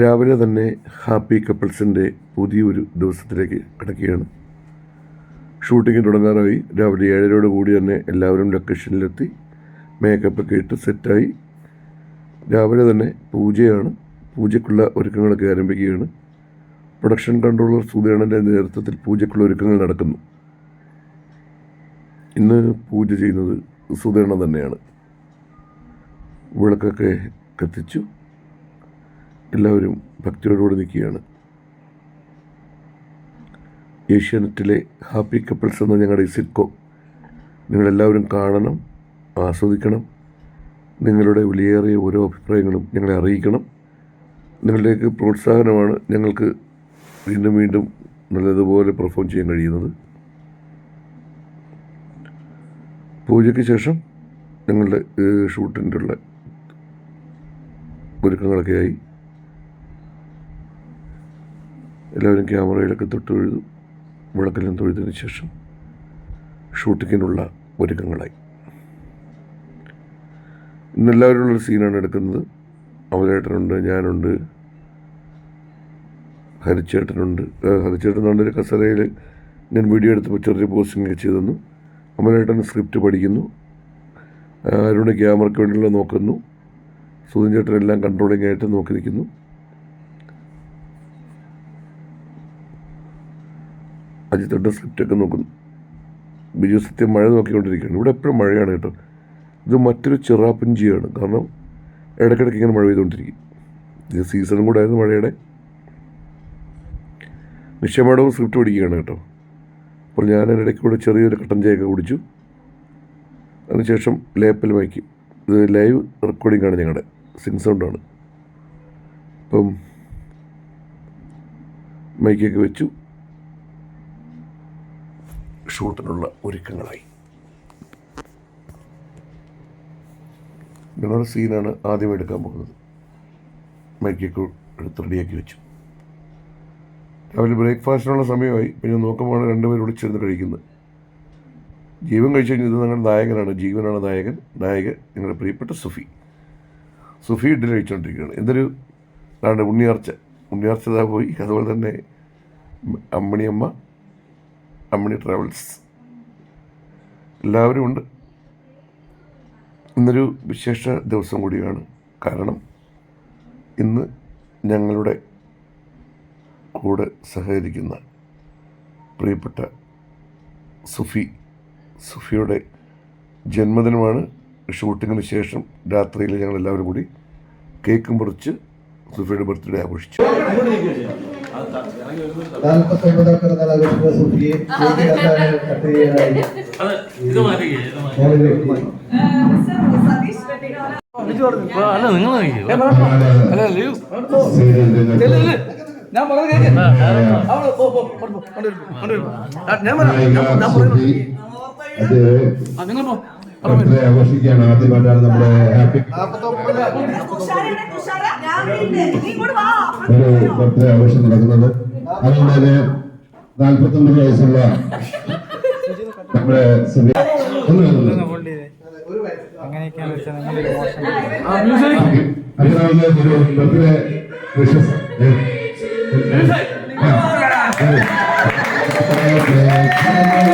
രാവിലെ തന്നെ ഹാപ്പി കപ്പിൾസിന്റെ പുതിയൊരു ദിവസത്തിലേക്ക് കിടക്കുകയാണ്. ഷൂട്ടിംഗ് തുടങ്ങാറായി. രാവിലെ ഏഴരയോട് കൂടി തന്നെ എല്ലാവരും ലൊക്കേഷനിലെത്തി. മേക്കപ്പ് ഒക്കെ ഇട്ട് സെറ്റായി. രാവിലെ തന്നെ പൂജയാണ്. പൂജയ്ക്കുള്ള ഒരുക്കങ്ങളൊക്കെ ആരംഭിക്കുകയാണ്. പ്രൊഡക്ഷൻ കൺട്രോളർ സുധേണന്റെ നേതൃത്വത്തിൽ പൂജയ്ക്കുള്ള ഒരുക്കങ്ങൾ നടക്കുന്നു. ഇന്ന് പൂജ ചെയ്യുന്നത് സുധേണ തന്നെയാണ്. വിളക്കൊക്കെ കത്തിച്ചു. എല്ലാവരും ഭക്തിയോടുകൂടി നിൽക്കുകയാണ്. ഏഷ്യാനെറ്റിലെ ഹാപ്പി കപ്പിൾസ് എന്ന ഞങ്ങളുടെ ഈ സിറ്റ്കോം നിങ്ങളെല്ലാവരും കാണണം ആസ്വദിക്കണം. നിങ്ങളുടെ വിലയേറിയ ഓരോ അഭിപ്രായങ്ങളും ഞങ്ങളെ അറിയിക്കണം. നിങ്ങളുടെയൊക്കെ പ്രോത്സാഹനമാണ് ഞങ്ങൾക്ക് വീണ്ടും വീണ്ടും നല്ലതുപോലെ പെർഫോം ചെയ്യാൻ കഴിയുന്നത്. പൂജയ്ക്ക് ശേഷം ഞങ്ങളുടെ ഷൂട്ടിന്റെ ഉള്ള ഒരുക്കങ്ങളൊക്കെ എല്ലാവരും ക്യാമറയിലൊക്കെ തൊട്ട് തൊഴുതു. വിളക്കെല്ലാം തൊഴുതിന് ശേഷം ഷൂട്ടിങ്ങിനുള്ള ഒരുക്കങ്ങളായി. ഇന്നെല്ലാവരുമുള്ളൊരു സീനാണ് എടുക്കുന്നത്. അവരേട്ടനുണ്ട് ഞാനുണ്ട് ഹരിച്ചേട്ടനുണ്ട്. ഹരിച്ചേട്ടൻ ഒരു കസരയിൽ ഞാൻ വീഡിയോ എടുത്തപ്പോൾ ചെറിയ പോസ്റ്റിംഗ് ചെയ്തു തന്നു അമലേട്ടൻ സ്ക്രിപ്റ്റ് പഠിക്കുന്നു. അരുണ് ക്യാമറയ്ക്ക് വേണ്ടിയുള്ള നോക്കുന്നു. സുധൻ ചേട്ടൻ എല്ലാം കൺട്രോളിംഗ് ആയിട്ട് നോക്കി നിൽക്കുന്നു അജിത്തേട്ടൻ സ്ക്രിപ്റ്റൊക്കെ നോക്കുന്നു. ബിജു സത്യം മഴ നോക്കിക്കൊണ്ടിരിക്കുകയാണ്. ഇവിടെ എപ്പോഴും മഴയാണ് കേട്ടോ. ഇത് മറ്റൊരു ചിറാപ്പുഞ്ചിയാണ് കാരണം ഇടയ്ക്കിടയ്ക്ക് ഇങ്ങനെ മഴ പെയ്തുകൊണ്ടിരിക്കും. ഇത് സീസണും കൂടെ ആയിരുന്നു മഴയുടെ. നിശ്ചയമാടവും സ്ക്രിപ്റ്റ് പഠിക്കുകയാണ് കേട്ടോ. അപ്പോൾ ഞാൻ ഇടയ്ക്ക് കൂടെ ചെറിയൊരു കട്ടൻ ചായയൊക്കെ കുടിച്ചു. അതിനുശേഷം ലേപ്പൽ മൈക്ക്. ഇത് ലൈവ് റെക്കോർഡിംഗ് ആണ് ഞങ്ങളുടെ. സിംഗ് സൗണ്ടാണ് അപ്പം മൈക്കൊക്കെ വെച്ചു. ഷൂട്ടിനുള്ള ഒരുക്കങ്ങളായി. ഞങ്ങളുടെ സീനാണ് ആദ്യം എടുക്കാൻ പോകുന്നത്. മൈക്കൊക്കെ എടുത്ത് റെഡിയാക്കി വെച്ചു. രാവിലെ ബ്രേക്ക്ഫാസ്റ്റിനുള്ള സമയമായി. പിന്നെ നോക്കുമ്പോൾ രണ്ടുപേരും വിളിച്ചിരുന്ന് കഴിക്കുന്നത്. ജീവൻ കഴിച്ചു കഴിഞ്ഞാൽ ഇത് നായകനാണ്. ജീവനാണ് നായകൻ. നായകൻ ഞങ്ങളുടെ പ്രിയപ്പെട്ട സുഫി. സുഫി ഇഡ്ഡലി കഴിച്ചുകൊണ്ടിരിക്കുകയാണ്. എന്തൊരു അതാണ് ഉണ്ണിയാർച്ച. ഉണ്ണിയാർച്ച പോയി. അതുപോലെ തന്നെ അമ്മണിയമ്മ അമ്മണി ട്രാവൽസ്. എല്ലാവരും ഉണ്ട്. ഇന്നൊരു വിശേഷ ദിവസം കൂടിയാണ്. കാരണം ഇന്ന് ഞങ്ങളുടെ കൂടെ സഹകരിക്കുന്ന പ്രിയപ്പെട്ട സുഫി സുഫിയുടെ ജന്മദിനമാണ്. ഷൂട്ടിങ്ങിന് ശേഷം രാത്രിയിൽ ഞങ്ങൾ എല്ലാവരും കൂടി കേക്ക് മുറിച്ച് സുഫിയുടെ ബർത്ത്ഡേ ആഘോഷിച്ചു. നാൽപ്പത്തൊമ്പതാം പിറന്നാൾ ആഘോഷിക്കുന്ന സുഫിയെ കട്ട് ചെയ്യാനായി അല്ല നിങ്ങൾ ഞാൻ പറഞ്ഞു ആ നിങ്ങൾ പോ ആഘോഷിക്കുകയാണ്. ആദ്യമായിട്ടാണ് നമ്മുടെ ഹാപ്പി ഒരു ബർത്ത്ഡേ ആഘോഷം നടക്കുന്നത്. അതുകൊണ്ട് തന്നെ നാൽപ്പത്തൊമ്പത് വയസ്സുള്ള നമ്മുടെ അതിനാവുന്ന ഒരു ബർത്ത്ഡേ വിഷസ് Happy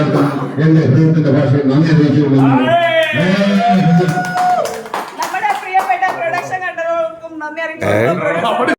എന്റെ ഹൃദയത്തിന്റെ ഭാഷയിൽ നന്ദി അറിയിച്ചുകൊള്ളുന്നു. നമ്മുടെ പ്രിയപ്പെട്ട പ്രൊഡക്ഷൻ കണ്ടവർക്കും നന്ദി അറിയിച്ചു